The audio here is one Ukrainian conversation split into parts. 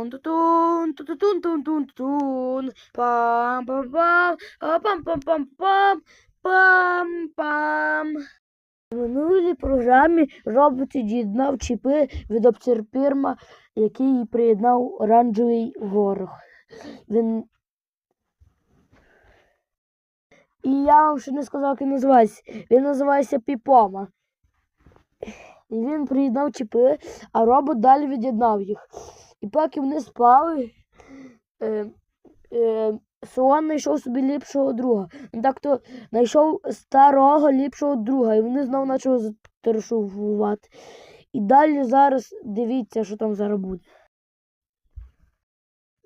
тун тун тун тун тун тун тун пам пам пам пам пам пам пам пам пам У минулій програмі робот від'єднав чіпи від обцерпірма, який приєднав оранжевий ворог. Він... І я вам ще не сказав, як він називається. Він називається Піпома. І він приєднав чіпи, а робот далі від'єднав їх. І поки вони спали, е, е, Сон знайшов собі ліпшого друга. Так то знайшов старого ліпшого друга, і вони знову почали заторшувати. І далі зараз дивіться, що там зараз буде.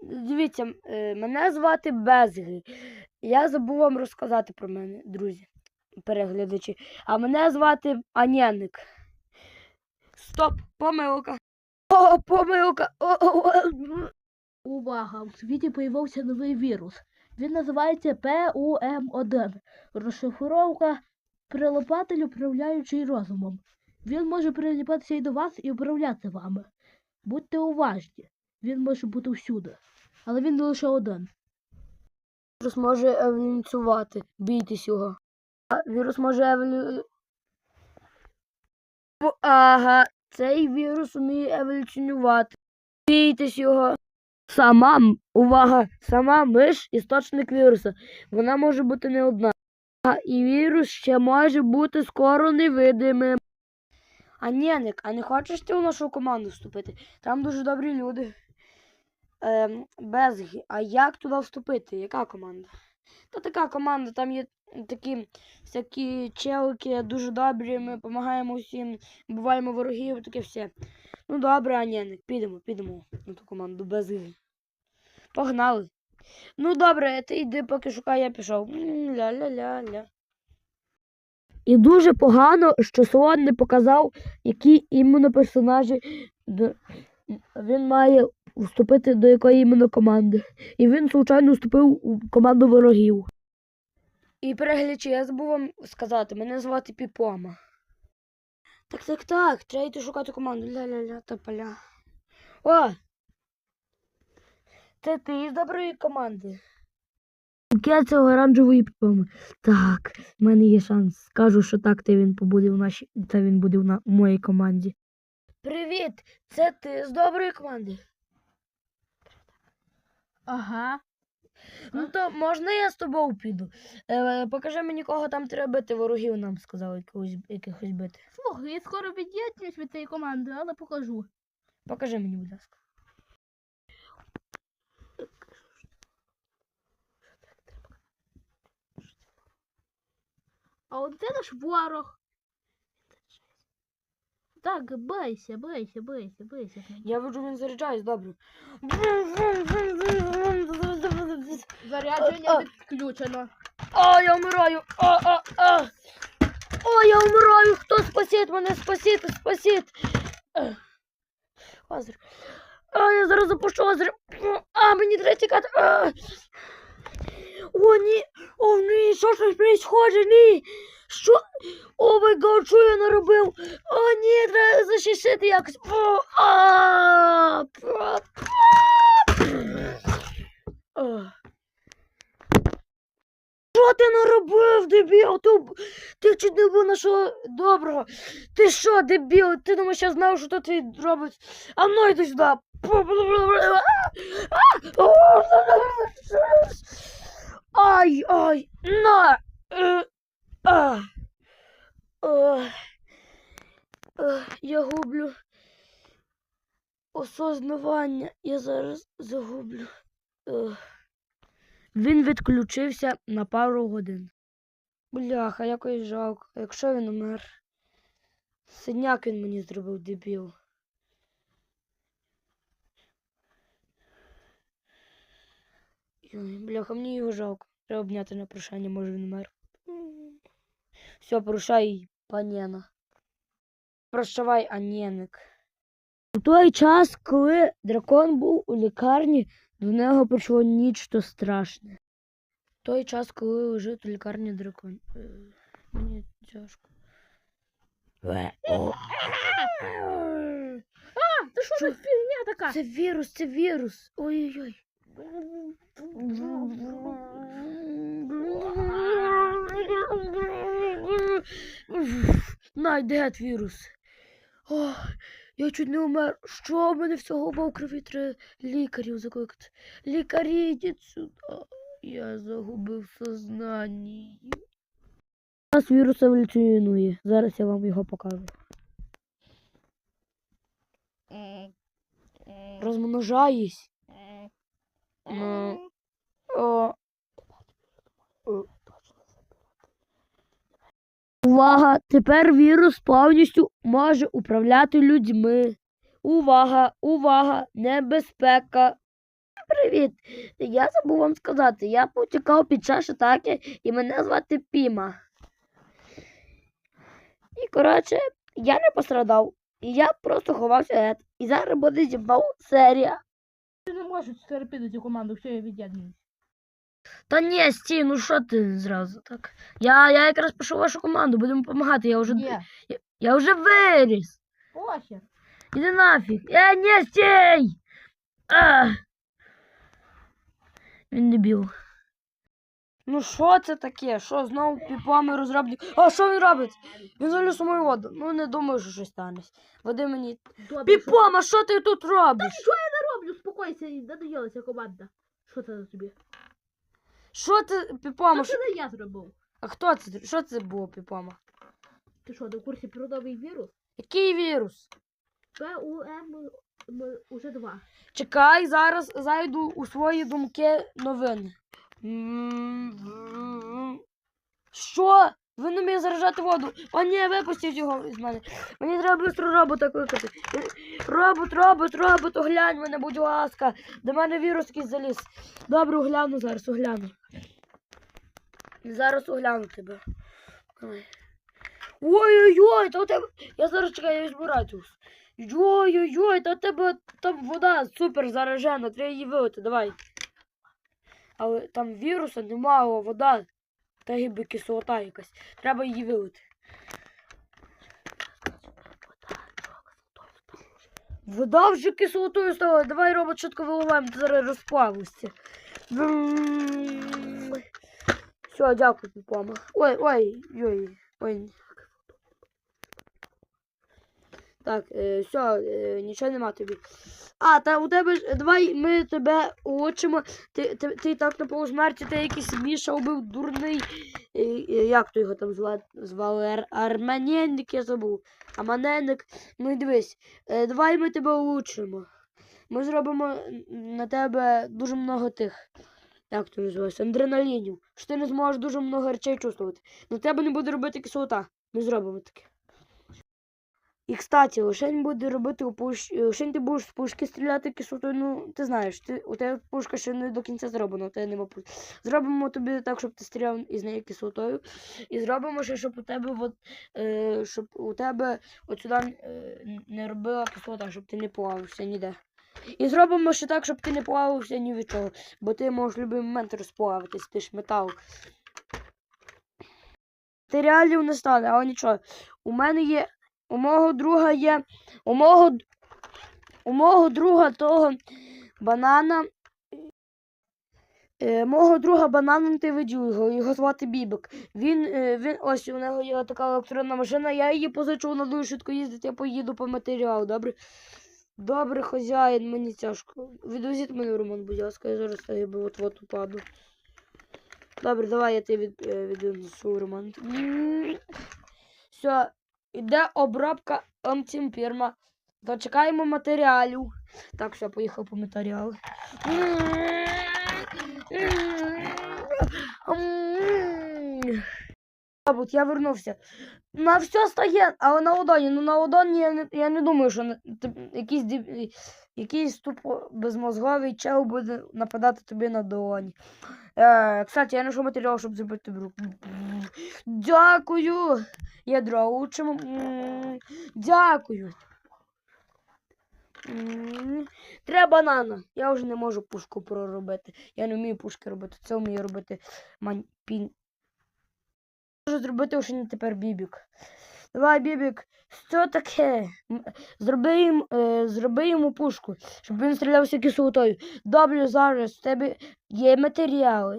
Дивіться, е, мене звати Безги. Я забув вам розказати про мене, друзі, переглядачі. А мене звати Анєник. Стоп, помилка. О, помилка. О, о, о. Увага! У світі появився новий вірус. Він називається PUM1. Розшифровка прилипатель, управляючий розумом. Він може приліпатися і до вас і управляти вами. Будьте уважні, він може бути всюди. Але він лише один. Вірус може еволюціювати. Бійтесь його. А, Вірус може еволю... Ага, цей вірус вміє еволюціонувати. Бійтесь його. Сама, увага, сама миш істочник віруса. Вона може бути не одна. І вірус ще може бути скоро невидимим. А Нєник, а не хочеш ти в нашу команду вступити? Там дуже добрі люди. Ем, Безгі, а як туди вступити? Яка команда? Та така команда, там є такі всякі челики, дуже добрі, ми допомагаємо всім, буваємо ворогів, таке все. Ну добре, Анєник, підемо, підемо на ту команду без Безгі. Погнали. Ну добре, ти йди, поки шукай, я пішов. Ля-ля-ля-ля. І дуже погано, що Слон не показав, які іменно персонажі він має вступити до якої іменно команди. І він, случайно, вступив у команду ворогів. І переглядачі, я забув вам сказати, мене звати Піпома. Так, так, так, треба йти шукати команду. Ля-ля-ля, та поля. О! Це ти з доброї команди. Я цього оранжевої Піпоми. Так, в мене є шанс. Скажу, що так, та він побуде в нашій, та він буде в, на, в моїй команді. Привіт! Це ти з доброї команди. Ага. Ну то можна я з тобою піду? Е, покажи мені, кого там треба бити, ворогів нам сказали якогось, якихось бити. Слухай, я скоро від'єднуюсь від цієї команди, але покажу. Покажи мені, будь ласка. А от це наш ворог. Так, бийся, бийся, бийся, бийся. Я виджу, він заряджаюсь, добре. Зарядження А, а. я вмираю! О, о, о! О, я вмираю! Хто спасіть мене? Спасіть, спасіть! Ех. А, я зараз запущу озеро. А, мені треба тікати. А. О, ні! О, ні, що происходит? Ні! Що? О, май гад, що я наробив? О, ні, треба захистити якось. О, а, пра- а. Що ти наробив, дебіл? Ти, ти чуть не був нашого доброго. Ти що, дебіл? Ти думаєш, я знав, що твій робить? А ну йди сюди. Ай, ай, на. Е, а. Ой. Е, Я гублю осознавання. Я зараз загублю. Е. Він відключився на пару годин. Бляха, якось жалко. Якщо він умер. Синяк він мені зробив дебіл. Бляха, мені його жалко. Треба обняти на прощання, може він умер. Все, прощай, панєна. Прощавай, Анєник. У той час, коли дракон був у лікарні, до нього прийшло нічто страшне. Той час, коли лежить у лікарні дракон. Е, Мені тяжко. А, ти що за фігня така? Це вірус, це вірус. Ой-ой-ой. Найдет вірус. Ох, я чуть не умер. Що в мене всього в крові треба лікарів закликати. Лікарі, йдіть сюди. Я загубив сознання. У нас вірус еволюціонує. Зараз я вам його покажу. Розмножаюсь. Ну, о, о. Увага! Тепер вірус повністю може управляти людьми. Увага! Увага! Небезпека! Привіт! Я забув вам сказати, я потікав під час атаки і мене звати Піма. І коротше, я не пострадав. Я просто ховався гет. І зараз буде зібав серія. Ти не можеш терпіти цю команду, все, я від'єднуюсь. Та ні, стій, ну що ти зразу так? Я, я якраз пишу вашу команду, будемо допомагати. Я вже, я, я вже виріс. похер. Іди нафіг. Е, ні, стій! А! Він дебіл. Ну що це таке? Що знову піпами розробник? А що він робить? Він заліз у мою воду. Ну не думаю, що щось станеться. Води мені. Добре, що- Піпома, що ти тут робиш? Що я не роблю? Спокойся, і надоїлася команда. Що це за тобі? Що Та піпома? це Що... не я зробив. А хто це? Що це було, піпома? Ти що, не в курсі про новий вірус? Який вірус? ПУМ уже 2. Чекай, зараз зайду у свої думки новини. Що? Ви не вміє заражати воду. О, ні, випустіть його з мене. Мені треба швидко робота кликати. Робот, робот, робот, оглянь мене, будь ласка. До мене вірус якийсь заліз. Добре, огляну зараз, огляну. Зараз огляну тебе. Ой-ой-ой, та у тебе. Я зараз чекаю, я візьму радіус. Йой-йой-йой, та в тебе там вода супер заражена, треба її вилити, давай. Але там віруса немає, вода. Та гіби кислота якась. Треба її вилити. Вода вже кислотою стала. Давай робот швидко виливаємо, зараз розплавився. Все, дякую, папа. Ой, ой, ой, ой. Так, е, все, е, нічого нема тобі. А, та у тебе ж. Давай ми тебе улучшимо. Ти, ти, ти так на полусмерті, ти якийсь Міша убив дурний. е, е, як то його там звати? Звали Ар, Арманенник, я забув. Аманенник. Ну дивись, е, давай ми тебе улучшимо. Ми зробимо на тебе дуже много тих. Як то називається? Адреналінів. Що ти не зможеш дуже много речей чувствувати. На тебе не буде робити кислота. Ми зробимо таке. І, кстати, лишень буде робити у пуш... Лишень ти будеш з пушки стріляти кислотою. Ну, ти знаєш, ти... у тебе пушка ще не до кінця зроблена, у тебе нема пушки. Зробимо тобі так, щоб ти стріляв із неї кислотою. І зробимо ще, щоб у тебе от, е, щоб у тебе от сюди е, не робила кислота, щоб ти не плавився ніде. І зробимо ще так, щоб ти не плавився ні від чого. Бо ти можеш в будь-який момент розплавитись, ти ж метал. Матеріалів не стане, але нічого. У мене є. У мого друга є. У мого, у мого друга того банана. Е, мого друга банана ти видів його, його звати Бібик. Він, е, він ось у нього є така електронна машина, я її позичу, вона дуже швидко їздить, я поїду по матеріалу, добре? Добре, хазяїн, мені тяжко. Відвезіть мене, Роман, будь ласка, я зараз от от упаду. Добре, давай я тебе від, е, віднесу, Роман. Все, іде обробка антимпірма. Дочекаємо матеріалів. Так, все, поїхав по матеріали. Мабуть, я вернувся. На все стає, але на ладоні. Ну на ладоні я не, я не думаю, що ти- якийсь, якийсь тупо безмозговий чел буде нападати тобі на долоні. Е, кстати, я знайшов матеріал, щоб зробити тобі руку. Дякую. Ядро учимо. Дякую. Треба банана. Я вже не можу пушку проробити. Я не вмію пушки робити. Це вмію робити мань... пін. Можу зробити вже не тепер бібік. Давай, Бібік, що таке? Зроби, їм, е, зроби йому пушку, щоб він стрілявся кислотою. Добре, зараз в тебе є матеріали.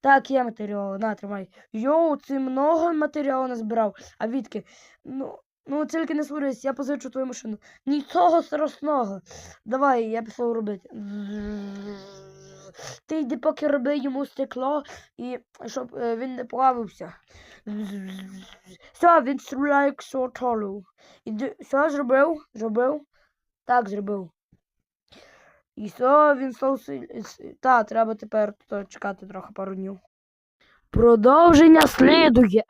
Так, є матеріали, на, тримай. Йоу, ти много матеріалу назбирав. А відки? Ну, ну тільки не сварись, я позичу твою машину. Нічого страшного. Давай, я пішов робити. Ти йди поки роби йому стекло, і щоб е, він не плавився. Все, він стріляє ксотолу. Іди, все зробив? Зробив? Так, зробив. І все, він став Та, треба тепер чекати трохи пару днів. Продовження слідує.